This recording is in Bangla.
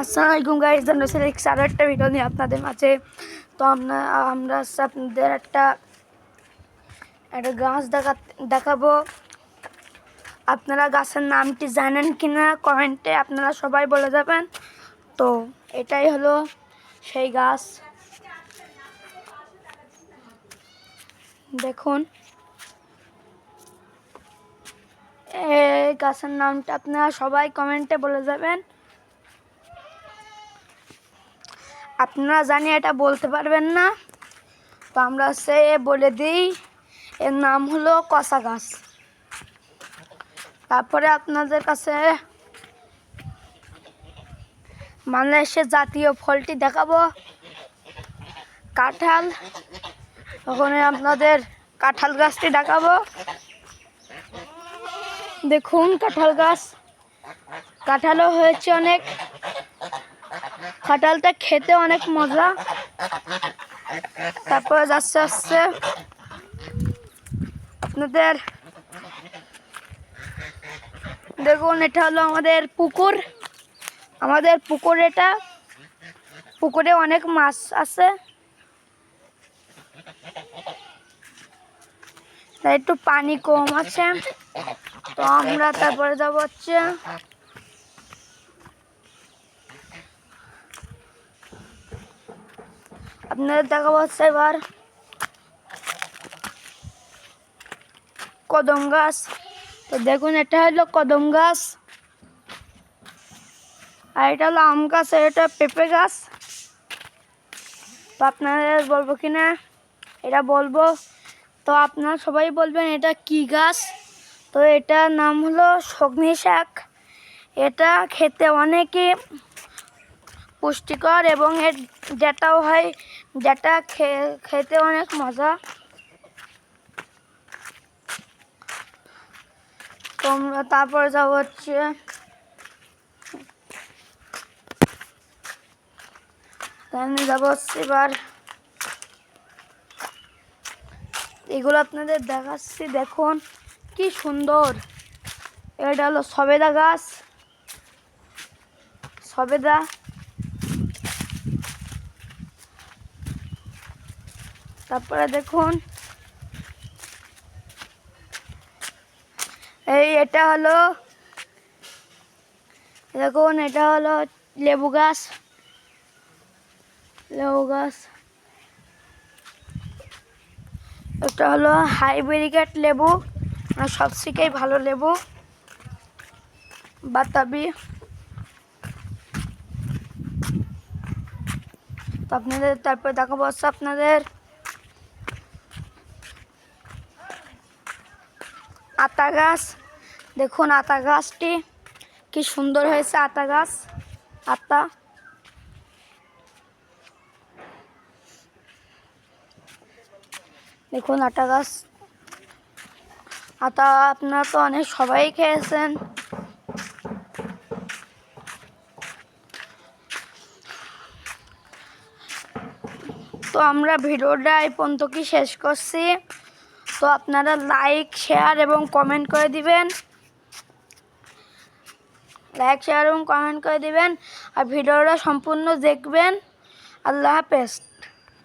আসসালামু আলাইকুম গাইজ জানাচ্ছি আরও একটা ভিডিও নিয়ে আপনাদের মাঝে। তো আমরা আমরা আপনাদের একটা একটা গাছ দেখা, দেখাবো। আপনারা গাছের নামটি জানেন কি না কমেন্টে আপনারা সবাই বলে যাবেন। তো এটাই হলো সেই গাছ। দেখুন। এই গাছের নামটা আপনারা সবাই কমেন্টে বলে যাবেন। আপনারা জানি এটা বলতে পারবেন না। তো আমরা সে বলে দিই, এর নাম হলো কষা গাছ। তারপরে আপনাদের কাছে বাংলাদেশের জাতীয় ফলটি দেখাবো। কাঁঠাল, ওখানে আপনাদের কাঁঠাল গাছটি দেখাবো। দেখুন কাঁঠাল গাছ, কাঁঠালও হয়েছে অনেক। কাঁঠালটা খেতে অনেক মজা। তারপরে যাচ্ছে আসছে আপনাদের, দেখুন, এটা হলো আমাদের পুকুর। আমাদের পুকুর এটা। পুকুরে অনেক মাছ আছে। একটু পানি কম আছে। তো আমরা তারপরে যাব হচ্ছে আপনাদের দেখা হচ্ছে এবার কদম গাছ। তো দেখুন, এটা হলো কদম গাছ। আর এটা হলো আম গাছ, আর এটা পেঁপে গাছ। তো আপনাদের বলব কি না? এটা বলব। তো আপনারা সবাই বলবেন, এটা কি গাছ? তো এটার নাম হলো সগ্নি শাক। এটা খেতে অনেকই পুষ্টিকর এবং এর যেটাও হয়, যেটা খেতে অনেক মজা। তোমরা তারপর যাব হচ্ছে যাব এবার। এগুলো আপনাদের দেখাচ্ছি, দেখুন কি সুন্দর। এটা হলো সবেদা গাছ। সবেদা তারপরে দেখুন। এই এটা হলো, দেখুন, এটা হলো লেবু গাছ। লেবু গাছ। এটা হলো হাইব্রিকেট লেবু আর সব থেকেই ভালো লেবু। বাতাবি। তো আপনাদের, তারপরে দেখাবো আপনাদের আতা গাছ। দেখুন আতা গাছটি, কি সুন্দর হয়েছে আতা গাছ, আতা। দেখুন আতা গাছ। আতা আপনারা তো অনেক সবাই খেয়েছেন। তো আমরা ভিডিওটা এই পর্যন্ত কি শেষ করছি। তো আপনারা লাইক শেয়ার এবং কমেন্ট করে দিবেন। লাইক শেয়ার এবং কমেন্ট করে দিবেন। আর ভিডিওটা সম্পূর্ণ দেখবেন। আল্লাহ হাফেজ।